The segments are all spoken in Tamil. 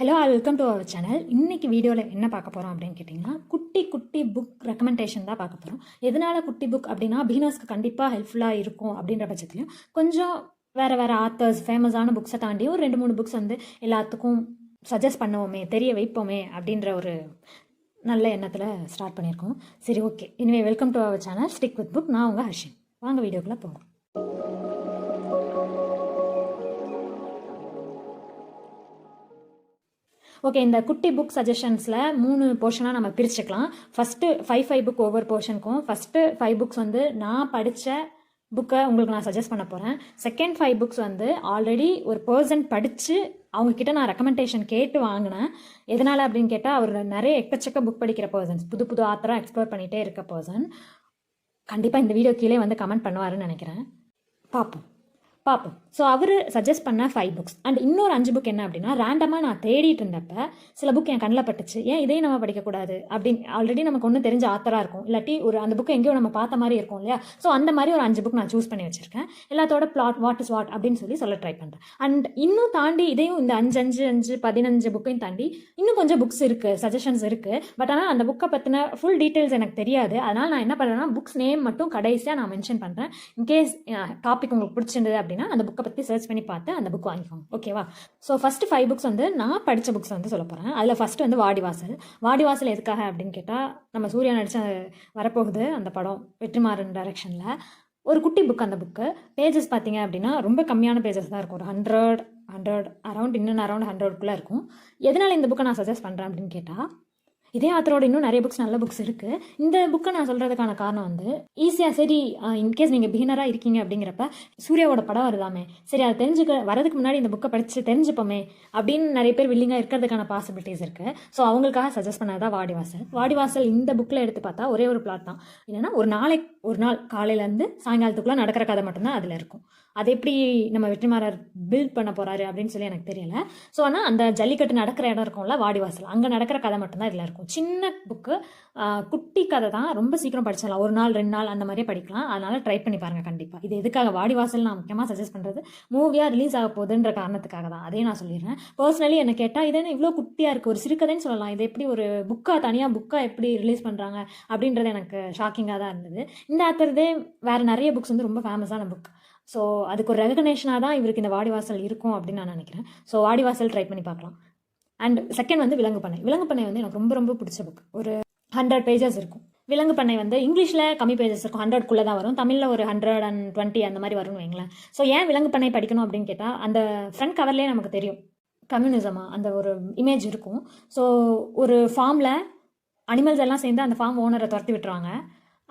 Hello welcome to our channel இன்னைக்கு வீடியோவில் என்ன பார்க்க போகிறோம் அப்படின்னு கேட்டிங்கன்னா குட்டி குட்டி புக் ரெக்கமெண்டேஷன் தான் பார்க்க போகிறோம் எதனால் குட்டி புக் அப்படின்னா பிகினர்ஸ்க்கு கண்டிப்பாக ஹெல்ப்ஃபுல்லாக இருக்கும் அப்படின்ற பட்சத்துலையும் கொஞ்சம் வேறு வேறு ஆத்தர்ஸ் ஃபேமஸான புக்ஸை தாண்டி ஒரு ரெண்டு மூணு புக்ஸ் வந்து எல்லாத்துக்கும் சஜஸ்ட் பண்ணுவோமே தெரிய வைப்போமே அப்படின்ற ஒரு நல்ல எண்ணத்தில் ஸ்டார்ட் பண்ணியிருக்கோம். சரி ஓகே இனிமேல் welcome to our channel stick with book நான் உங்கள் ஹர்ஷின். வாங்க வீடியோக்குள்ளே போகிறோம் ஓகே இந்த குட்டி புக் சஜஷன்ஸில் மூணு போர்ஷனாக நம்ம பிரிச்சுக்கலாம். ஃபஸ்ட்டு ஃபைவ் ஃபைவ் புக் ஒவ்வொரு போர்ஷனுக்கும் ஃபஸ்ட்டு ஃபைவ் புக்ஸ் வந்து நான் படித்த புக்கை உங்களுக்கு நான் சஜஸ்ட் பண்ண போகிறேன் செகண்ட் ஃபைவ் புக்ஸ் வந்து ஆல்ரெடி ஒரு பர்சன் படித்து அவங்கக்கிட்ட நான் ரெக்கமெண்டேஷன் கேட்டு வாங்கினேன். எதனால் அப்படின்னு கேட்டால் அவர் நிறைய எக்கச்சக்க புக் படிக்கிற பர்சன்ஸ் புது புது ஆத்தராக எக்ஸ்ப்ளோர் பண்ணிகிட்டே இருக்க பர்சன் கண்டிப்பாக இந்த வீடியோ கீழே வந்து கமெண்ட் பண்ணுவாருன்னு நினைக்கிறேன். பார்ப்போம் பார்ப்போம் ஸோ அவர் சஜஸ்ட் பண்ண ஃபைவ் புக்ஸ் அண்ட் இன்னொரு அஞ்சு புக் என்ன அப்படின்னா ரேண்டமாக நான் தேடிட்டு இருந்தப்ப சில புக் என் கண்ணில் பட்டுச்சு. ஏன் இதையும் நம்ம படிக்கக்கூடாது அப்படின்னு ஆல்ரெடி நமக்கு ஒன்று தெரிஞ்ச ஆத்தராக இருக்கும். இல்லாட்டி ஒரு அந்த புக்கை எங்கேயோ நம்ம பார்த்த மாதிரி இருக்கும் இல்லையா? ஸோ அந்த மாதிரி ஒரு அஞ்சு புக் நான் சூஸ் பண்ணி வச்சிருக்கேன். எல்லாத்தோட பிளாட் வாட் இஸ் வாட் அப்படின்னு சொல்லி சொல்ல ட்ரை பண்ணுறேன் அண்ட் இன்னும் தாண்டி இதையும் இந்த அஞ்சு அஞ்சு அஞ்சு பதினஞ்சு புக்கையும் தாண்டி இன்னும் கொஞ்சம் புக்ஸ் இருக்குது சஜஷன்ஸ் இருக்குது பட் ஆனால் அந்த புக்கை பற்றின ஃபுல் டீட்டெயில்ஸ் எனக்கு தெரியாது. அதனால் நான் என்ன பண்ணுறேன்னா புக்ஸ் நேம் மட்டும் கடைசியாக நான் மென்ஷன் பண்ணுறேன் இன்கேஸ் டாபிக் உங்களுக்கு பிடிச்சிருந்தது அப்படின்னா அந்த புக் புக்கை பற்றி சர்ச் பண்ணி பார்த்து அந்த புக் வாங்கிக்கோங்க. ஓகேவா ஸோ ஃபஸ்ட்டு ஃபைவ் புக்ஸ் வந்து நான் படித்த புக்ஸ் வந்து சொல்ல போகிறேன் அதில் ஃபஸ்ட்டு வந்து வாடிவாசல். வாடிவாசல் எதுக்காக அப்படின்னு கேட்டால் நம்ம சூர்யா நடித்த வரப்போகுது அந்த படம் வெற்றிமாறன் டைரக்ஷனில் ஒரு குட்டி புக் அந்த புக்கு பேஜஸ் பார்த்தீங்க அப்படின்னா ரொம்ப கம்மியான பேஜஸ் தான் இருக்கும். ஒரு ஹண்ட்ரட் ஹண்ட்ரட் அரௌண்ட் இன்னும் அரௌண்ட் ஹண்ட்ரட்குள்ளே இருக்கும். எதனால் இந்த புக்கை நான் சஜஸ்ட் பண்ணுறேன் அப்படின்னு கேட்டால் இதே ஆத்தரோட இன்னும் நிறைய புக்ஸ் நல்ல புக்ஸ் இருக்குது இந்த புக்கை நான் சொல்கிறதுக்கான காரணம் வந்து ஈஸியாக சரி இன்கேஸ் நீங்கள் பிகினராக இருக்கீங்க அப்படிங்கிறப்ப சூர்யாவோட படம் வருதாமே? சரி அதை தெரிஞ்சுக்க வரதுக்கு முன்னாடி இந்த புக்கை படித்து தெரிஞ்சுப்போமே அப்படின்னு நிறைய பேர் வில்லிங்காக இருக்கிறதுக்கான பாசிபிலிட்டிஸ் இருக்குது ஸோ அவங்களுக்காக சஜஸ்ட் பண்ணதான் வாடிவாசல். வாடிவாசல் இந்த புக்கில் எடுத்து பார்த்தா ஒரே ஒரு பிளாட் தான். என்னென்னா ஒரு நாளைக்கு ஒரு நாள் காலையிலேருந்து சாயங்காலத்துக்குள்ளே நடக்கிற கதை மட்டும்தான் அதில் இருக்கும். அது எப்படி நம்ம வெற்றிமாறர் பில்ட் பண்ண போகிறாரு அப்படின்னு சொல்லி எனக்கு தெரியல. ஸோ ஆனால் அந்த ஜல்லிக்கட்டு நடக்கிற இடம் இருக்கும்ல வாடிவாசல். அங்கே நடக்கிற கதை மட்டும்தான் இதில் இருக்கும். சின்ன புக்கு குட்டி கதை தான். ரொம்ப சீக்கிரம் படிச்சிடலாம். ஒரு நாள் ரெண்டு நாள் அந்த மாதிரியே படிக்கலாம். அதனால் ட்ரை பண்ணி பாருங்கள் கண்டிப்பாக இது எதுக்காக? வாடிவாசல் நான் முக்கியமாக சஜஸ்ட் பண்ணுறது மூவியாக ரிலீஸ் ஆக போகுதுன்ற காரணத்துக்காக தான். அதே நான் சொல்லிடுறேன். பர்சனலி என்ன கேட்டால் இது என்ன இவ்வளோ குட்டியாக இருக்குது ஒரு சிறுகதைன்னு சொல்லலாம். இது எப்படி ஒரு புக்காக தனியாக புக்காக எப்படி ரிலீஸ் பண்ணுறாங்க அப்படின்றது எனக்கு ஷாக்கிங்காக தான் இருந்தது. இந்த ஆத்தரதே வேறு நிறைய புக்ஸ் வந்து ரொம்ப ஃபேமஸான புக் ஸோ அதுக்கு ஒரு ரெகனேஷனாக தான் இவருக்கு இந்த வாடிவாசல் இருக்கும் அப்படின்னு நான் நினைக்கிறேன். ஸோ வாடிவாசல் ட்ரை பண்ணி பார்க்கலாம். அண்ட் செகண்ட் வந்து விலங்கு பண்ணை. விலங்கு பண்ணை வந்து எனக்கு ரொம்ப ரொம்ப பிடிச்ச புக் ஒரு ஹண்ட்ரட் பேஜஸ் இருக்கும். விலங்கு பண்ணை வந்து இங்கிலீஷில் கம்மி பேஜஸ் இருக்கும். ஹண்ட்ரட்குள்ளே தான் வரும். தமிழில் ஒரு ஹண்ட்ரட் அண்ட் டுவெண்ட்டி அந்த மாதிரி வரும்னு வைங்களேன். ஸோ ஏன் விலங்கு பண்ணை படிக்கணும் அப்படின்னு கேட்டால் அந்த ஃப்ரண்ட் கவர்லேயே நமக்கு தெரியும். கம்யூனிசமாக அந்த ஒரு இமேஜ் இருக்கும். ஸோ ஒரு ஃபார்மில் அனிமல்ஸ் எல்லாம் சேர்ந்து அந்த ஃபார்ம் ஓனரை துரத்தி விட்டுருவாங்க.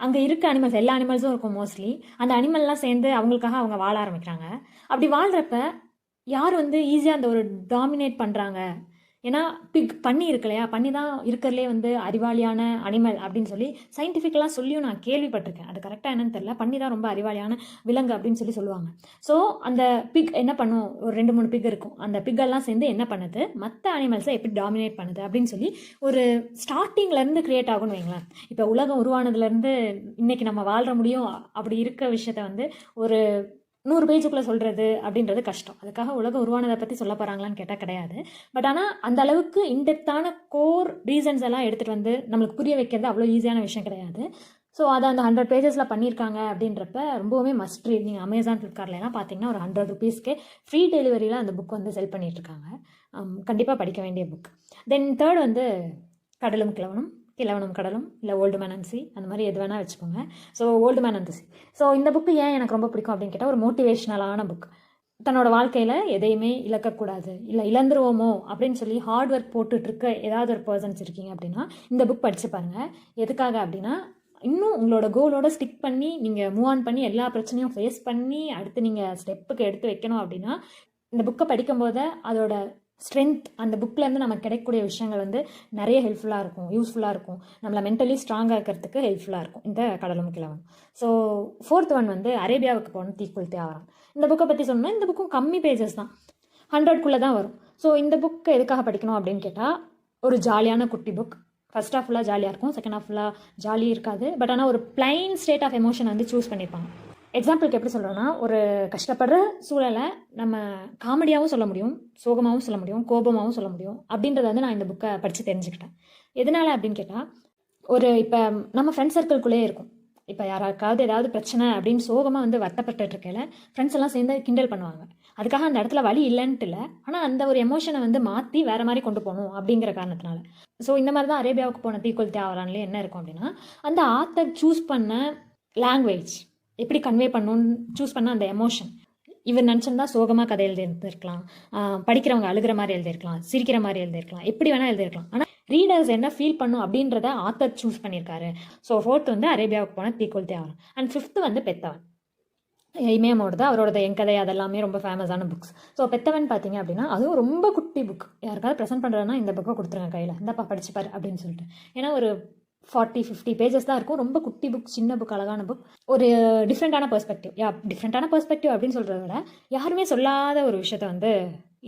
அங்கே இருக்க அனிமல்ஸ் எல்லா அனிமல்ஸும் இருக்கும் மோஸ்ட்லி அந்த அனிமல்லாம் சேர்ந்து அவங்களுக்காக அவங்க வாழ ஆரம்பிக்கிறாங்க. அப்படி வாழ்கிறப்ப யார் வந்து ஈஸியாக அந்த ஒரு டாமினேட் பண்ணுறாங்க ஏன்னா பிக் பண்ணி இருக்கு இல்லையா? பண்ணி தான் இருக்கிறதுலே வந்து அறிவாளியான அனிமல் அப்படின்னு சொல்லி சயின்டிஃபிக்கலாக சொல்லியும் நான் கேள்விப்பட்டிருக்கேன். அது கரெக்டாக என்னன்னு தெரியல. பண்ணி தான் ரொம்ப அறிவாளியான விலங்கு அப்படின்னு சொல்லி சொல்லுவாங்க. ஸோ அந்த பிக் என்ன பண்ணும்? ஒரு ரெண்டு மூணு பிக் இருக்கும். அந்த பிக்கெல்லாம் சேர்ந்து என்ன பண்ணுது? மற்ற அனிமல்ஸை எப்படி டாமினேட் பண்ணுது? அப்படின்னு சொல்லி ஒரு ஸ்டார்டிங்லேருந்து க்ரியேட் ஆகும்னு வைங்களேன். இப்போ உலகம் உருவானதுலேருந்து இன்னைக்கு நம்ம வாழ்கிற முடியும். அப்படி இருக்க விஷயத்த வந்து ஒரு நூறு பேஜுக்குள்ளே சொல்கிறது அப்படின்றது கஷ்டம். அதுக்காக உலகம் உருவானதை பற்றி சொல்ல போகிறாங்களான்னு கேட்டால் கிடையாது. பட் ஆனால் அந்த அளவுக்கு இன்டெப்த்தான கோர் ரீசன்ஸ் எல்லாம் எடுத்துகிட்டு வந்து நம்மளுக்கு புரிய வைக்கிறது அவ்வளோ ஈஸியான விஷயம் கிடையாது. ஸோ அதை அந்த ஹண்ட்ரட் பேஜஸில் பண்ணியிருக்காங்க அப்படின்றப்ப ரொம்பவுமே மஸ்ட் ரீட் நீங்கள் அமேசான் ஃப்ளிப்கார்ட்லாம் பார்த்தீங்கன்னா ஒரு ஹண்ட்ரட் ருபீஸ்க்கே ஃப்ரீ டெலிவரியில் அந்த புக் வந்து செல் பண்ணிகிட்ருக்காங்க கண்டிப்பாக படிக்க வேண்டிய புக் தென் தேர்ட் வந்து கடலும் கிழவனும். கிழவனும் கடலும் இல்லை ஓல்டு மேன் அண்ட் சி அந்த மாதிரி எது வேணால் வச்சுக்கோங்க. So old man and sea so இந்த புக்கு ஏன் எனக்கு ரொம்ப பிடிக்கும் அப்படின்னு கேட்டால் ஒரு மோட்டிவேஷ்னலான புக் தன்னோட வாழ்க்கையில் எதையுமே இழக்கக்கூடாது இல்லை இழந்துருவோமோ அப்படின்னு சொல்லி ஹார்ட் ஒர்க் போட்டுட்ருக்க ஏதாவது ஒரு பர்சன்ஸ் இருக்கீங்க அப்படின்னா இந்த புக் படித்து பாருங்கள் எதுக்காக அப்படின்னா இன்னும் உங்களோட கோலோட ஸ்டிக் பண்ணி நீங்கள் மூவ் ஆன் பண்ணி எல்லா பிரச்சனையும் ஃபேஸ் பண்ணி அடுத்து நீங்கள் ஸ்டெப்புக்கு எடுத்து வைக்கணும் அப்படின்னா இந்த புக்கை படிக்கும்போது அதோட ஸ்ட்ரென்த் அந்த புக்லேருந்து நமக்கு கிடைக்கக்கூடிய விஷயங்கள் வந்து நிறைய ஹெல்ப்ஃபுல்லாக இருக்கும் யூஸ்ஃபுல்லாக இருக்கும். நம்மளை மென்டலி ஸ்ட்ராங்காக இருக்கிறதுக்கு ஹெல்ப்ஃபுல்லாக இருக்கும். இந்த கடலும் கிழவன் ஸோ ஃபோர்த் ஒன் வந்து அரேபியாவுக்கு போன தீக்குள் தேவரம் இந்த புக்கை பற்றி சொன்னால் இந்த புக்கும் கம்மி பேஜஸ் தான். ஹண்ட்ரட்குள்ளே தான் வரும். ஸோ இந்த புக்கை எதுக்காக படிக்கணும் அப்படின்னு கேட்டால் ஒரு ஜாலியான குட்டி புக் ஃபஸ்ட் ஆஃப் ஃபுல்லாக ஜாலியாக இருக்கும். செகண்ட் ஆஃப் ஃபுல்லாக ஜாலி இருக்காது. பட் ஆனால் ஒரு பிளைன் ஸ்டேட் ஆஃப் எமோஷன் வந்து சூஸ் பண்ணியிருப்பாங்க எக்ஸாம்பிளுக்கு எப்படி சொல்கிறோன்னா ஒரு கஷ்டப்படுற சூழலை நம்ம காமெடியாகவும் சொல்ல முடியும் சோகமாகவும் சொல்ல முடியும் கோபமாகவும் சொல்ல முடியும் அப்படின்றத வந்து நான் இந்த புக்கை படித்து தெரிஞ்சுக்கிட்டேன். எதனால் அப்படின்னு கேட்டால் ஒரு இப்போ நம்ம ஃப்ரெண்ட் சர்க்கிள்குள்ளேயே இருக்கும். இப்போ யாராருக்காவது ஏதாவது பிரச்சனை அப்படின்னு சோகமாக வந்து வருத்தப்பட்டுட்டு இருக்கையில் ஃப்ரெண்ட்ஸ் எல்லாம் சேர்ந்து கிண்டல் பண்ணுவாங்க. அதுக்காக அந்த இடத்துல வழி இல்லைன்ட்டு இல்லை ஆனால் அந்த ஒரு எமோஷனை வந்து மாற்றி வேற மாதிரி கொண்டு போகணும் அப்படிங்கிற காரணத்தினால. ஸோ இந்த மாதிரி தான் அரேபியாவுக்கு போன தீக்குள் தேவரான்லேயே என்ன இருக்கும் அப்படின்னா அந்த ஆத்தர் சூஸ் பண்ண லாங்குவேஜ் எப்படி கன்வே பண்ணணும்னு சூஸ் பண்ண அந்த எமோஷன் இவர் நினச்சிருந்தா சோகமாக கதை எழுதியிருந்திருக்கலாம். படிக்கிறவங்க அழுகிற மாதிரி எழுதியிருக்கலாம். சிரிக்கிற மாதிரி எழுதியிருக்கலாம். எப்படி வேணால் எழுதியிருக்கலாம். ஆனால் ரீடர்ஸ் என்ன ஃபீல் பண்ணும் அப்படின்றத ஆத்தர் சூஸ் பண்ணியிருக்காரு. ஸோ ஃபோர்த் வந்து அரேபியாவுக்கு போன தீக்குள் தேவரம் அண்ட் ஃபிஃப்த்து வந்து பெத்தவன். இமயமோடது அவரோட என் கதை அதெல்லாமே ரொம்ப ஃபேமஸான புக்ஸ் ஸோ பெத்தவன் பார்த்தீங்க அப்படின்னா அதுவும் ரொம்ப குட்டி புக் யாருக்காவது ப்ரெசென்ட் பண்ணுறதுனா இந்த புக்கை கொடுத்துருங்க கையில். இந்தப்பா படிச்சுப்பார் அப்படின்னு சொல்லிட்டு. ஏன்னா ஒரு ஃபார்ட்டி ஃபிஃப்டி பேஜஸ் தான் இருக்கும். ரொம்ப குட்டி புக் சின்ன புக் அழகான புக் ஒரு டிஃப்ரெண்ட்டான பெர்ஸ்பெக்டிவ் யா டிஃப்ரெண்ட்டான பெர்ஸ்பெக்டிவ் அப்படின்னு சொல்கிறத விட யாருமே சொல்லாத ஒரு விஷயத்த வந்து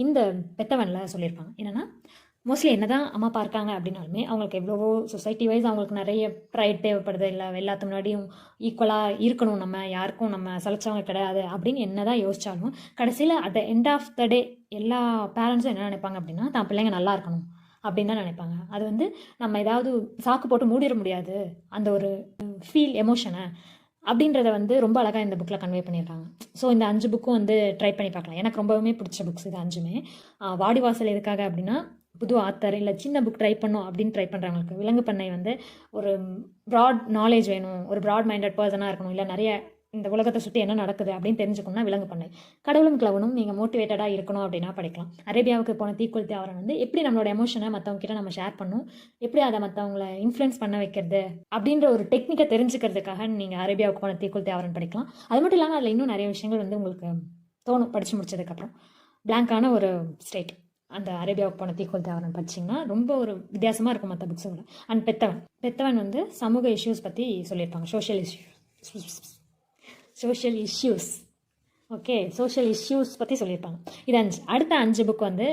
இந்த பெத்தவனில் சொல்லியிருப்பாங்க. என்னென்னா மோஸ்ட்லி என்ன தான் அம்மா அப்பா இருக்காங்க அப்படின்னாலுமே அவங்களுக்கு எவ்வளவோ சொசைட்டி வைஸ் அவங்களுக்கு நிறைய ப்ரைட் தேவைப்படுது. இல்லை எல்லாத்து முன்னாடியும் ஈக்குவலாக இருக்கணும். நம்ம யாருக்கும் நம்ம சலைச்சவங்க கிடையாது அப்படின்னு என்ன தான் யோசித்தாலும் கடைசியில் at the end of the day எல்லா பேரண்ட்ஸும் என்ன நினைப்பாங்க அப்படின்னா தான் பிள்ளைங்க நல்லா இருக்கணும். அப்படின்னு தான் நினைப்பாங்க. அது வந்து நம்ம ஏதாவது சாக்கு போட்டு மூடிட முடியாது. அந்த ஒரு ஃபீல் எமோஷனை அப்படின்றத வந்து ரொம்ப அழகாக இந்த புக்கில் கன்வே பண்ணியிருக்காங்க. ஸோ இந்த அஞ்சு புக்கும் வந்து ட்ரை பண்ணி பார்க்கலாம். எனக்கு ரொம்பவுமே பிடிச்ச புக்ஸ் இது அஞ்சுமே. வாடிவாசல் எதுக்காக அப்படின்னா புது ஆத்தர் இல்லை சின்ன புக் ட்ரை பண்ணும் அப்படின்னு ட்ரை பண்ணுறவங்களுக்கு விலங்கு பண்ணை வந்து ஒரு ப்ராட் நாலேஜ் வேணும் ஒரு ப்ராட் மைண்டட் பர்சனாக இருக்கணும் இல்லை நிறைய இந்த உலகத்தை சுற்றி என்ன நடக்குது அப்படின்னு தெரிஞ்சுக்கணும்னா விலங்கு பண்ணை. கடவுளும் கிளவனும் நீங்கள் மோட்டிவேட்டடாக இருக்கணும் அப்படின்னா படிக்கலாம். அரேபியாவுக்கு போன தீக்குள் அவரை வந்து எப்படி நம்மளோட எமோஷனை மற்றவங்ககிட்ட நம்ம ஷேர் பண்ணும்? எப்படி அதை மற்றவங்கள இன்ஃப்ளூயன்ஸ் பண்ண வைக்கிறது? அப்படின்ற ஒரு டெக்னிக்கை தெரிஞ்சுக்கிறதுக்காக நீங்கள் அரேபியாவுக்கு போன தீக்குள் தேவரன் படிக்கலாம். அது மட்டும் இல்லாமல் அதில் இன்னும் நிறைய விஷயங்கள் வந்து உங்களுக்கு தோணும் படித்து முடிச்சதுக்கப்புறம். பிளாங்கான ஒரு ஸ்டேட் அந்த அரேபியாவுக்கு போன தீக்குள் தேவரன் படிச்சிங்கன்னா ரொம்ப ஒரு வித்தியாசமாக இருக்கும் மற்ற புக்ஸோட அண்ட் பெத்தவன். பெத்தவன் வந்து சமூக இஷ்யூஸ் பற்றி சொல்லியிருப்பாங்க. Social issues social issues okay social issues பற்றி சொல்லியிருப்பாங்க. இது அஞ்சு அடுத்த அஞ்சு புக் வந்து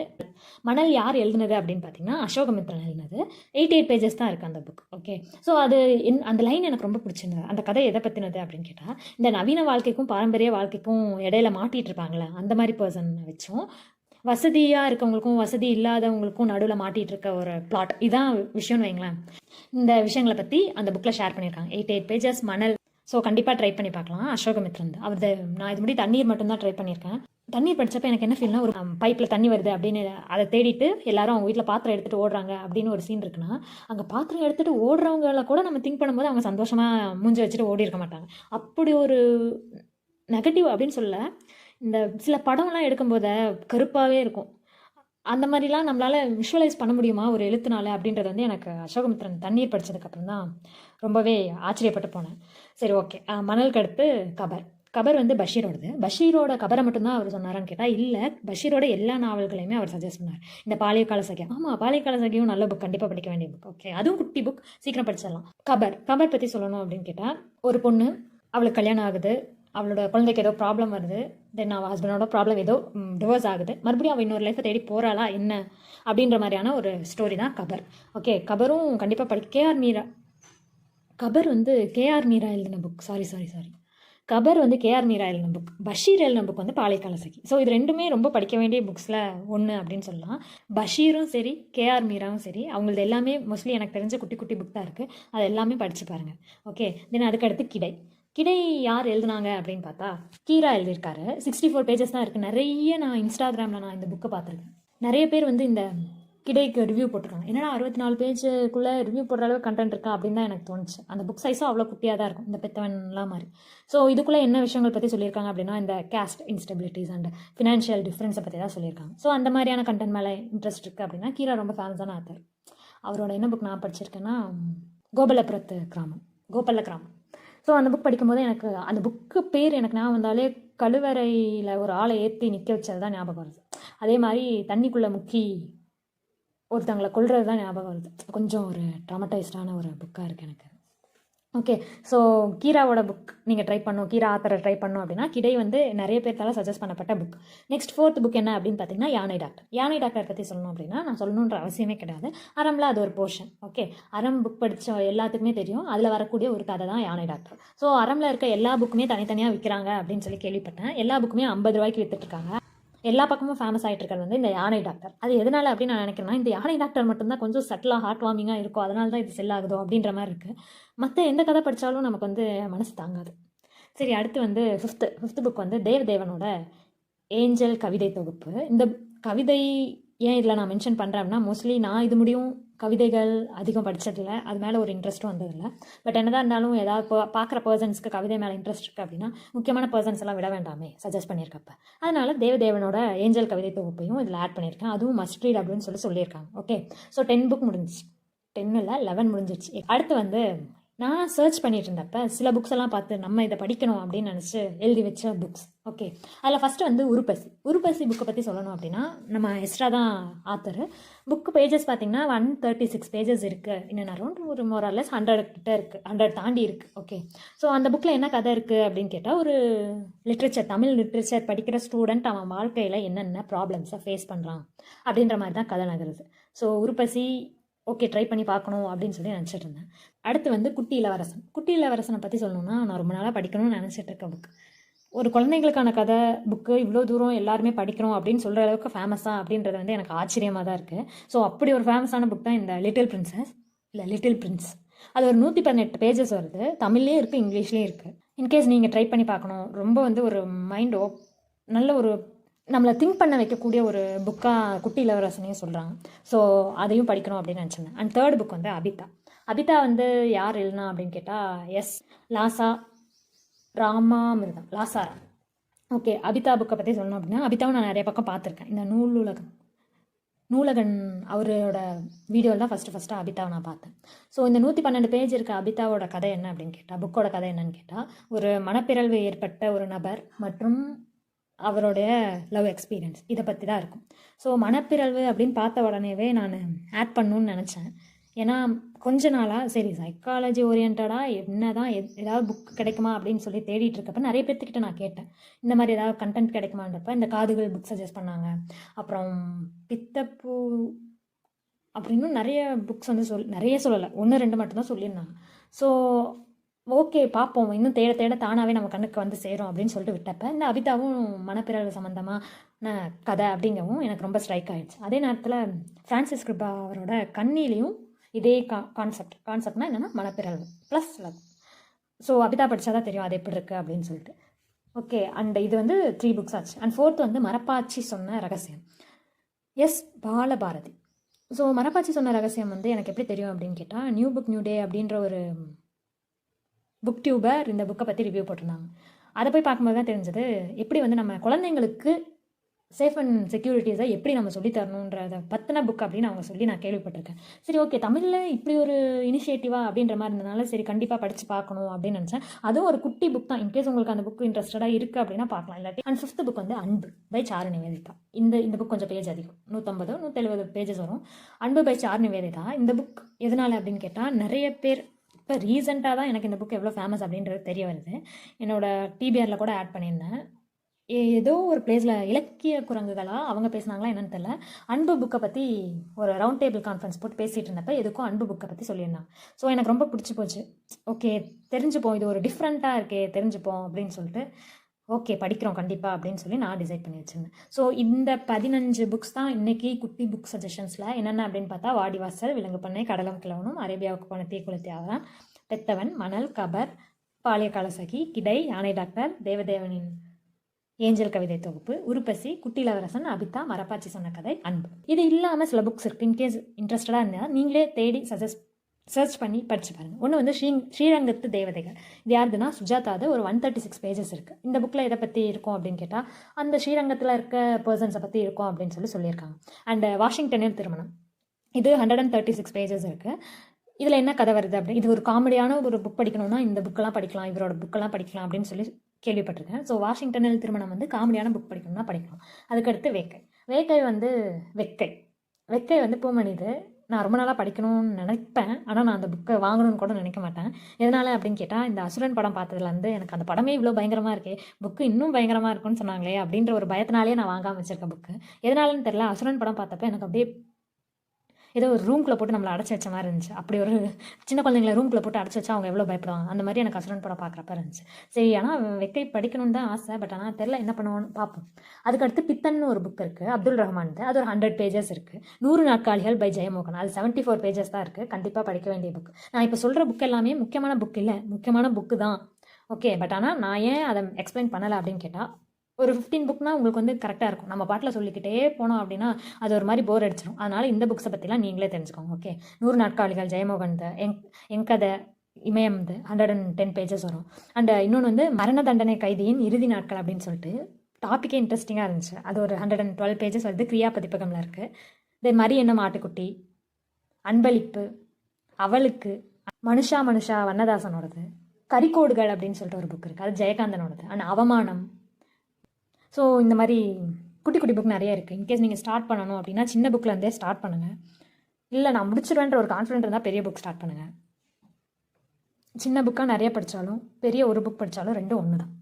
மணல் யார் எழுதுனது அப்படின்னு பார்த்தீங்கன்னா அசோகமித்ரன் எழுதுனது. எயிட் எயிட் பேஜஸ் தான் இருக்குது அந்த புக் ஓகே ஸோ அது என் அந்த லைன் எனக்கு ரொம்ப பிடிச்சிருந்தது. அந்த கதை எதை பற்றினது அப்படின்னு கேட்டால் இந்த நவீன வாழ்க்கைக்கும் பாரம்பரிய வாழ்க்கைக்கும் இடையில மாட்டிகிட்டு இருப்பாங்களே அந்த மாதிரி பர்சன் வச்சும் வசதியாக இருக்கவங்களுக்கும் வசதி இல்லாதவங்களுக்கும் நடுவில் மாட்டிகிட்டு இருக்க ஒரு பிளாட் இதான் விஷயம்னு வைங்களேன். இந்த விஷயங்களை பற்றி அந்த புக்கில் ஷேர் பண்ணியிருக்காங்க. எயிட் எயிட் பேஜஸ் மணல் ஸோ கண்டிப்பாக ட்ரை பண்ணி பார்க்கலாம். அசோகமித்ரன் அவர் நான் இது முடி தண்ணீர் மட்டும்தான் ட்ரை பண்ணியிருக்கேன் தண்ணீர் படித்தப்ப எனக்கு என்ன ஃபீல்னா ஒரு பைப்பில் தண்ணி வருது அப்படின்னு அதை தேடிட்டு எல்லாரும் அவங்க வீட்டில் பாத்திரம் எடுத்துகிட்டு ஓடுறாங்க அப்படின்னு ஒரு சீன் இருக்குன்னா அங்கே பாத்திரம் எடுத்துகிட்டு ஓடுறவங்கள கூட நம்ம திங்க் பண்ணும்போது அவங்க சந்தோஷமாக மூஞ்சி வச்சுட்டு ஓடி இருக்க மாட்டாங்க. அப்படி ஒரு நெகட்டிவ் அப்படின்னு சொல்ல இந்த சில படம்லாம் எடுக்கும்போது கருப்பாகவே இருக்கும். அந்த மாதிரிலாம் நம்மளால் விஷுவலைஸ் பண்ண முடியுமா? ஒரு எழுத்துனால அப்படின்றது வந்து எனக்கு அசோகமித்ரன் தண்ணீர் படித்ததுக்கப்புறம் தான் ரொம்பவே ஆச்சரியப்பட்டு போனேன். சரி ஓகே. மணலுக்கு அடுத்து கபர். கபர் வந்து பஷீரோடது. பஷீரோட கபரை மட்டும்தான் அவர் சொன்னாரான்னு கேட்டால் இல்லை. பஷீரோட எல்லா நாவல்களையுமே அவர் சஜஸ்ட் பண்ணார். இந்த பாலிய கால சகியம் ஆமாம் பாலிய கால சகியம் நல்ல புக் கண்டிப்பாக படிக்க வேண்டிய புக் ஓகே. அதுவும் குட்டி புக் சீக்கிரம் படிச்சிடலாம். கபர். கபர் பற்றி சொல்லணும் அப்படின்னு கேட்டால் ஒரு பொண்ணு அவளுக்கு கல்யாணம் ஆகுது. அவளோட குழந்தைக்கு ஏதோ ப்ராப்ளம் வருது. தென் அவள் ஹஸ்பண்டோட ப்ராப்ளம் ஏதோ டிவோர்ஸ் ஆகுது. மறுபடியும் அவள் இன்னொரு லைஃப்பை தேடி போகிறாளா என்ன? அப்படின்ற மாதிரியான ஒரு ஸ்டோரி தான் கபர். ஓகே. கபரும் கண்டிப்பாக படி கேஆர் மீரா கபர் வந்து கேஆர் மீரா எழுதின புக் சாரி சாரி சாரி கபர் வந்து கேஆர் மீரா எழுதின புக் பஷீர் எழுதின புக் வந்து பாலைக்கால சகி. ஸோ இது ரெண்டுமே ரொம்ப படிக்க வேண்டிய புக்ஸில் ஒன்று அப்படின்னு சொல்லலாம். பஷீரும் சரி கேஆர் மீராவும் சரி அவங்களது எல்லாமே மோஸ்ட்லி எனக்கு தெரிஞ்ச குட்டி குட்டி புக் தான் இருக்குது அது எல்லாமே படித்து பாருங்கள் ஓகே தென் அதுக்கடுத்து கிடை. கிடை யார் எழுதுனாங்க அப்படின்னு பார்த்தா கீரா எழுதியிருக்காரு. சிக்ஸ்டி ஃபோர் பேஜஸ் தான் இருக்குது நிறைய நான் இன்ஸ்டாகிராமில் நான் இந்த புக்கை பார்த்துருக்கேன். நிறைய பேர் வந்து இந்த கிடைக்கு ரிவ்யூ போட்டிருக்காங்க. என்னடா அறுபத்தி நாலு பேஜுக்குள்ளே ரிவ்யூ போடுற அளவுக்கு கண்டென்ட் இருக்கா அப்படின்னு தான் எனக்கு தோணுச்சு. அந்த புக் சைஸும் அவ்வளோ குட்டியாக தான் இருக்கும். இந்த பெத்தவன்லாம் மாதிரி. ஸோ இதுக்குள்ளே என்ன விஷயங்கள் பற்றி சொல்லியிருக்காங்க அப்படின்னா இந்த கேஸ்ட் இன்ஸ்டபிலிட்டிஸ் அண்ட் ஃபினான்ஷியல் டிஃப்ரென்ஸை பற்றி தான் சொல்லியிருக்காங்க. ஸோ அந்த மாதிரியான கண்டென்ட் மேலே இன்ட்ரெஸ்ட் இருக்குது அப்படின்னா கீரா ரொம்ப ஃபேமஸான ஆத்தர். அவரோட என்ன புக் நான் படிச்சிருக்கேன்னா கோபலபுரத்து கிராமம். கோபல்ல கிராமம். ஸோ அந்த புக் படிக்கும்போது எனக்கு அந்த புக்கு பேர் எனக்கு ஞாபகம் வந்தாலே கழுவறையில் ஒரு ஆளை ஏற்றி நிற்க வச்சது தான் ஞாபகம் வருது. அதே மாதிரி தண்ணிக்குள்ளே முக்கி ஒருத்தவங்களை கொள்வது தான் ஞாபகம் வருது. கொஞ்சம் ஒரு ட்ராமடைஸ்டான ஒரு புக்காக இருக்குது எனக்கு. ஓகே ஸோ கீராவோட புக் நீங்கள் ட்ரை பண்ணோம் கீரா ஆத்தரை ட்ரை பண்ணோம் அப்படின்னா கிடை வந்து நிறைய பேர்த்தால சஜஸ்ட் பண்ணப்பட்ட புக் நெக்ஸ்ட் ஃபோர்த் புக் என்ன அப்படின்னு பார்த்தீங்கன்னா யானை டாக்டர் யானை டாக்டர் பற்றி சொல்லணும் அப்படின்னா நான் சொல்லணுன்ற அவசியமே கிடையாது. அறம்ல அது ஒரு போர்ஷன் ஓகே அறம் புக் படித்த எல்லாத்துக்குமே தெரியும். அதில் வரக்கூடிய ஒரு கதை தான் யானை டாக்டர் ஸோ அறம்ல இருக்க எல்லா புக்குமே தனித்தனியாக விற்கிறாங்க அப்படின்னு சொல்லி கேள்விப்பட்டேன். எல்லா புக்குமே ஐம்பது ரூபாய்க்கு வித்துட்ருக்காங்க எல்லா பக்கமும் ஃபேமஸ் ஆகிட்டு இருக்கிறது வந்து இந்த யானை டாக்டர் அது எதனால அப்படின்னு நான் நினைக்கிறேன்னா இந்த யானை டாக்டர் மட்டும்தான் கொஞ்சம் சட்டிலாக ஹார்ட் வார்மிங்காக இருக்கும் அதனால தான் இது செல் ஆகுதோ அப்படின்ற மாதிரி இருக்குது மற்ற எந்த கதை படித்தாலும் நமக்கு வந்து மனசு தாங்காது. சரி அடுத்து வந்து ஃபிஃப்த்து ஃபிஃப்த் புக் வந்து தேவதேவனோட ஏஞ்சல் கவிதை தொகுப்பு. இந்த கவிதை ஏன் இதில் நான் மென்ஷன் பண்ணுறேன் அப்படின்னா மோஸ்ட்லி நான் இது முடியும் கவிதைகள் அதிகம் படித்ததில்ல அது மேலே ஒரு இன்ட்ரெஸ்ட்டும் வந்ததில்லை பட் என்னதான் இருந்தாலும் ஏதாவது இப்போ பார்க்குற பர்சன்ஸ்க்கு கவிதை மேலே இன்ட்ரெஸ்ட் இருக்குது அப்படின்னா முக்கியமான பர்சன்ஸ் எல்லாம் விட வேண்டாமே சஜஸ்ட் பண்ணியிருக்கப்ப. அதனால தேவதேவனோட ஏஞ்சல் கவிதை தொகுப்பையும் இதில் ஆட் பண்ணியிருக்கேன். அதுவும் மஸ்ட் ரீட் அப்படின்னு சொல்லி சொல்லியிருக்காங்க. ஓகே ஸோ டென் புக் முடிஞ்சிச்சு. டென் இல்லை லெவன் முடிஞ்சிச்சு அடுத்து வந்து நான் சர்ச் பண்ணிட்டு இருந்தப்ப சில புக்ஸ் எல்லாம் பார்த்து நம்ம இதை படிக்கணும் அப்படின்னு நினச்சி எழுதி வச்ச புக்ஸ் ஓகே அதில் ஃபஸ்ட்டு வந்து உருப்பசி. உருப்பசி புக்கை பற்றி சொல்லணும் அப்படின்னா நம்ம எக்ஸ்ட்ரா தான் ஆத்தர் புக்கு பேஜஸ் பார்த்தீங்கன்னா ஒன் தேர்ட்டி சிக்ஸ் பேஜஸ் இருக்குது இன்னும் அரௌண்ட் ஒரு மோரல்லஸ் ஹண்ட்ரட் கிட்ட இருக்குது ஹண்ட்ரட் தாண்டி இருக்குது ஓகே ஸோ அந்த புக்கில் என்ன கதை இருக்குது அப்படின்னு கேட்டால் ஒரு லிட்ரேச்சர் தமிழ் லிட்ரேச்சர் படிக்கிற ஸ்டூடெண்ட் அவன் வாழ்க்கையில் என்னென்ன ப்ராப்ளம்ஸை ஃபேஸ் பண்ணுறான் அப்படின்ற மாதிரி தான் கதை நகருது. ஸோ உருப்பசி ஓகே ட்ரை பண்ணி பார்க்கணும் அப்படின்னு சொல்லி நினச்சிட்டு இருந்தேன். அடுத்து வந்து குட்டி இளவரசன். குட்டி இளவரசனை பற்றி சொல்லணும்னா நான் ரொம்ப நாளாக படிக்கணும்னு நினச்சிட்டு இருக்க புக் ஒரு குழந்தைங்களுக்கான கதை புக்கு இவ்வளோ தூரம் எல்லாருமே படிக்கிறோம் அப்படின்னு சொல்கிற அளவுக்கு ஃபேமஸாக அப்படின்றது வந்து எனக்கு ஆச்சரியமாக தான் இருக்குது ஸோ அப்படி ஒரு ஃபேமஸான புக் தான் இந்த லிட்டில் பிரின்சஸ் இல்லை லிட்டில் பிரின்ஸ் அது ஒரு நூற்றி பதினெட்டு பேஜஸ் வருது. தமிழ்லேயும் இருக்குது இங்கிலீஷ்லேயும் இருக்குது இன்கேஸ் நீங்கள் ட்ரை பண்ணி பார்க்கணும். ரொம்ப வந்து ஒரு மைண்ட் ஓப் நல்ல ஒரு நம்மளை திங்க் பண்ண வைக்கக்கூடிய ஒரு புக்காக குட்டி இளவரசனையும் சொல்கிறாங்க ஸோ அதையும் படிக்கணும் அப்படின்னு நினச்சிருந்தேன். அண்ட் தேர்ட் புக் வந்து அபிதா. அபிதா வந்து யார் எழுதுனா அப்படின்னு கேட்டால் எஸ் லாசா ராமாமிருதம். லாசாரா ஓகே அபிதா புக்கை பற்றி சொல்லணும் அப்படின்னா அபிதாவும் நான் நிறைய பக்கம் பார்த்துருக்கேன். இந்த நூலுலகம் நூலகன் அவரோட வீடியோவில் தான் ஃபஸ்ட்டு ஃபஸ்ட்டு அபிதாவை நான் பார்த்தேன். ஸோ இந்த நூற்றி பன்னெண்டு பேஜ் இருக்க அபிதாவோட கதை என்ன அப்படின்னு கேட்டால் புக்கோட கதை என்னன்னு கேட்டால் ஒரு மனப்பிறழ்வு ஏற்பட்ட ஒரு நபர் மற்றும் அவருடைய லவ் எக்ஸ்பீரியன்ஸ் இதை பற்றி தான் இருக்கும். ஸோ மனப்பிறழ்வு அப்படின்னு பார்த்த உடனேவே நான் ஆட் பண்ணணுன்னு நினச்சேன். ஏன்னா கொஞ்ச நாளாக சரி சைக்காலஜி ஓரியன்டாக என்ன தான் ஏதாவது புக் கிடைக்குமா அப்படின்னு சொல்லி தேடிட்டு இருக்கப்ப நிறைய பேர்த்துக்கிட்ட நான் கேட்டேன். இந்த மாதிரி ஏதாவது கண்டென்ட் கிடைக்குமான்றப்ப இந்த காதுகள் புக் சஜஸ்ட் பண்ணாங்க. அப்புறம் பித்தப்பூ அப்படின்னு நிறைய புக்ஸ் வந்து சொல் நிறைய சொல்லலை. ஒன்று ரெண்டு மட்டும்தான் சொல்லியிருந்தாங்க. ஸோ ஓகே பார்ப்போம் இன்னும் தேட தேட தானாகவே நம்ம கண்ணுக்கு வந்து சேரும் அப்படின்னு சொல்லிட்டு விட்டப்ப இந்த அபிதாவும் மனப்பிறகு சம்மந்தமான கதை அப்படிங்கவும் எனக்கு ரொம்ப ஸ்ட்ரைக் ஆகிடுச்சு அதே நேரத்தில் ஃப்ரான்சிஸ் கிருபா அவரோட கண்ணிலையும் இதே கா கான்செப்ட் கான்செப்ட்னா என்னென்னா மனப்பிறகு ப்ளஸ் லவ் ஸோ அபிதா படித்தா தான் தெரியும் அது எப்படி இருக்குது அப்படின்னு சொல்லிட்டு. ஓகே அண்ட் இது வந்து த்ரீ புக்ஸ் ஆச்சு. அண்ட் ஃபோர்த் வந்து மரப்பாச்சி சொன்ன ரகசியம். எஸ் பாலபாரதி. ஸோ மரப்பாச்சி சொன்ன ரகசியம் வந்து எனக்கு எப்படி தெரியும் அப்படின்னு கேட்டால் நியூ புக் நியூ டே அப்படின்ற ஒரு புக் டியூபர் இந்த புக்கை பற்றி ரிவ்யூ போட்டிருந்தாங்க. அதை போய் பார்க்கும்போது தான் தெரிஞ்சது எப்படி வந்து நம்ம குழந்தைங்களுக்கு சேஃப் அண்ட் செக்யூரிட்டிஸை எப்படி நம்ம சொல்லி பற்றின புக் அப்படின்னு அவங்க சொல்லி நான் கேள்விப்பட்டிருக்கேன். சரி ஓகே தமிழில் இப்படி ஒரு இனிஷியேட்டிவா அப்படின்ற மாதிரி இருந்தனால சரி கண்டிப்பாக படித்து பார்க்கணும் அப்படின்னு நினச்சேன். அதுவும் ஒரு குட்டி புக் தான். இன்கேஸ் உங்களுக்கு அந்த புக் இன்ட்ரெஸ்டடாக இருக்குது அப்படின்னா பார்க்கலாம். இல்லாட்டி அண்ட் ஃபிஃப்த் புக் வந்து அன்பு பை சாரு நிவேதிதா. இந்த இந்த புக் கொஞ்சம் பேஜ் அதிகம். நூற்றம்பது நூற்றெழுபது பேஜஸ் வரும். அன்பு பை சாரு நிவேதிதா. இந்த புக் எதனால் அப்படின்னு கேட்டால் நிறைய பேர் இப்போ ரீசெண்டாக தான் எனக்கு இந்த புக் எவ்வளோ ஃபேமஸ் அப்படின்றது தெரிய வருது. என்னோட டிபிஆரில் கூட ஆட் பண்ணியிருந்தேன். ஏதோ ஒரு பிளேஸில் இலக்கிய குரங்குகளாக அவங்க பேசுனாங்களா என்னென்னு தெரியல. அன்பு புக்கை பற்றி ஒரு ரவுண்ட் டேபிள் கான்ஃபரன்ஸ் போட்டு பேசிகிட்டு இருந்தப்போ எதுக்கும் அன்பு புக்கை பற்றி சொல்லியிருந்தாங்க ஸோ எனக்கு ரொம்ப பிடிச்சி போச்சு. ஓகே தெரிஞ்சுப்போம். இது ஒரு டிஃப்ரெண்ட்டாக இருக்கே தெரிஞ்சுப்போம் அப்படின்னு சொல்லிட்டு ஓகே படிக்கிறோம் கண்டிப்பாக அப்படின்னு சொல்லி நான் டிசைட் பண்ணி வச்சுருந்தேன். ஸோ இந்த பதினஞ்சு புக்ஸ் தான் இன்றைக்கி குட்டி புக் சஜஷன்ஸில் என்னென்ன அப்படின்னு பார்த்தா வாடிவாசல் விலங்கு பண்ணை கடலம் கிழவனும் அரேபியாவுக்கு போன தீக்குளத்தி ஆகலாம் பெத்தவன் மணல் கபர் பாலியகால சகி கிடை யானை டாக்டர் தேவதேவனின் ஏஞ்சல் கவிதை தொகுப்பு உருப்பசி குட்டிலவரசன் அபிதா மரப்பாச்சி சொன்ன கதை அன்பு. இது இல்லாமல் சில புக்ஸ் இருக்குது இன்கேஸ் இன்ட்ரெஸ்டடாக இருந்தால் நீங்களே தேடி சஜஸ்ட் சர்ச் பண்ணி படித்து பாருங்கள் ஒன்று வந்து ஸ்ரீ ஸ்ரீரங்கத்து தேவதைகள். இது யாருதுன்னா சுஜாதாது ஒரு ஒன் தேர்ட்டி சிக்ஸ் பேஜஸ் இருக்குது இந்த புக்கில் எதை பற்றி இருக்கும் அப்படின்னு கேட்டால் அந்த ஸ்ரீரங்கத்தில் இருக்க பர்சன்ஸை பற்றி இருக்கும் அப்படின்னு சொல்லி சொல்லியிருக்காங்க. அண்ட் வாஷிங்டனில் திருமணம். இது hundred and thirty six pages இருக்குது இதில் என்ன கதை வருது அப்படின்னு இது ஒரு காமெடியான ஒரு புக் படிக்கணும்னா இந்த புக்கெல்லாம் படிக்கலாம் இவரோட புக்கெல்லாம் படிக்கலாம் அப்படின்னு சொல்லி கேள்விப்பட்டிருக்கேன். ஸோ வாஷிங்டனில் திருமணம் வந்து காமெடியான புக் படிக்கணும்னா படிக்கலாம். அதுக்கடுத்து வேக்கை. வேக்கை வந்து வெக்கை. வெக்கை வந்து பூமணிது நான் ரொம்ப நாளாக படிக்கணும்னு நினைப்பேன். ஆனால் நான் அந்த புக்கை வாங்கணும்னு கூட நினைக்க மாட்டேன். எதனால் அப்படின்னு கேட்டால் இந்த அசுரன் படம் பார்த்ததுலேருந்து எனக்கு அந்த படமே இவ்வளோ பயங்கரமாக இருக்கே புக்கு இன்னும் பயங்கரமாக இருக்குன்னு சொன்னாங்களே அப்படின்ற ஒரு பயத்தினாலே நான் வாங்காமல் வச்சிருக்கேன் புக்கு எதனாலன்னு தெரில அசுரன் படம் பார்த்தப்ப எனக்கு அப்படியே ஏதோ ஒரு ரூம்குள்ளே போட்டு நம்மளை அடைச்சி வச்ச மாதிரி இருந்துச்சு. அப்படி ஒரு சின்ன குழந்தைங்கள ரூம்குள்ளே போட்டு அடைச்சி வச்சா அவங்க எவ்வளோ பயப்படுவாங்க? அந்த மாதிரி எனக்கு அசுரன் படம் பார்க்குறப்ப இருந்துச்சு. சரி ஆனால் வெக்கை படிக்கணும்னு தான் ஆசை. பட் ஆனால் தெரில என்ன பண்ணுவோன்னு பார்ப்போம். அதுக்கடுத்து பித்தன்னு ஒரு புக் இருக்குது அப்துல் ரஹ்மான் அது ஒரு ஹண்ட்ரட் பேஜஸ் இருக்குது நூறு நாட்காலிகள் பை ஜெயமோகன். அது செவன்ட்டி ஃபோர் பேஜஸ் தான் இருக்குது கண்டிப்பாக படிக்க வேண்டிய புக் நான் இப்போ சொல்கிற புக் எல்லாமே முக்கியமான புக் இல்லை. முக்கியமான புக்கு தான். ஓகே பட் ஆனால் நான் ஏன் அதை எக்ஸ்பிளைன் பண்ணலை அப்படின்னு கேட்டால் ஒரு ஃபிஃப்டீன் புக்னா உங்களுக்கு வந்து கரெக்டாக இருக்கும். நம்ம பாட்டில் சொல்லிக்கிட்டே போனோம் அப்படின்னா அது ஒரு மாதிரி போர் அடிச்சிடும் அதனால் இந்த புக்ஸை பற்றிலாம் நீங்களே தெரிஞ்சுக்கோங்க ஓகே நூறு நாட்காலிகள் ஜெயமோகன் எங் எங்கதை Imayam hundred and ten pages வரும். அண்ட் இன்னொன்று வந்து மரண தண்டனை கைதியின் இறுதி நாட்கள் அப்படின்னு சொல்லிட்டு டாப்பிக்கே இன்ட்ரெஸ்டிங்காக இருந்துச்சு. அது ஒரு ஹண்ட்ரட் அண்ட் டுவெல் பேஜஸ் வருது. கிரியா பதிப்பகமில் இருக்குது தென் மரி என்ன மாட்டுக்குட்டி அன்பளிப்பு அவளுக்கு மனுஷா மனுஷா வண்ணதாசனோடது கரிக்கோடுகள் அப்படின்னு சொல்லிட்டு ஒரு புக் இருக்குது அது ஜெயகாந்தனோடது. அண்ட் அவமானம் ஸோ இந்த மாதிரி குட்டி குட்டி புக் நிறைய இருக்குது இன்கேஸ் நீங்கள் ஸ்டார்ட் பண்ணணும் அப்படின்னா சின்ன புக்லேருந்தே ஸ்டார்ட் பண்ணுங்கள் இல்லை நான் முடிச்சிடுவேன்ற ஒரு கான்ஃபிடென்ட் இருந்தால் பெரிய புக் ஸ்டார்ட் பண்ணுங்கள் சின்ன புக்காக நிறைய படித்தாலும் பெரிய ஒரு புக் படித்தாலும் ரெண்டும் ஒன்று தான்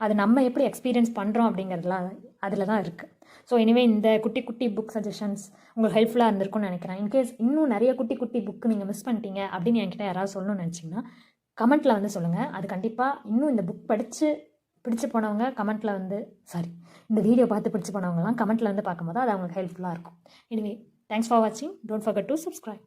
அது நம்ம எப்படி எக்ஸ்பீரியன்ஸ் பண்ணுறோம் அப்படிங்கிறதுலாம் அதில் தான் இருக்குது ஸோ எனிவே இந்த குட்டி குட்டி புக் சஜஷன்ஸ் உங்களுக்கு ஹெல்ப்ஃபுல்லாக இருந்திருக்கும்னு நினைக்கிறேன். இன்கேஸ் இன்னும் நிறைய குட்டி குட்டி புக்கு நீங்கள் மிஸ் பண்ணிட்டீங்க அப்படின்னு என்கிட்ட யாராவது சொல்லணும்னு நினச்சிங்கன்னா கமெண்ட்டில் வந்து சொல்லுங்கள் அது கண்டிப்பாக இன்னும் இந்த புக் படித்து பிடிச்சு போனவங்க கமெண்ட்டில் வந்து சாரி இந்த வீடியோ பார்த்து பிடிச்சு போனவங்கலாம் கமெண்ட்டில் வந்து பார்க்கும்போது அது அவங்களுக்கு ஹெல்ப்ஃபுல்லாக இருக்கும். எனிவே தேங்க்ஸ் ஃபார் வாட்சிங் டோன்ட் ஃபர்கட் டு சப்ஸ்கிரைப்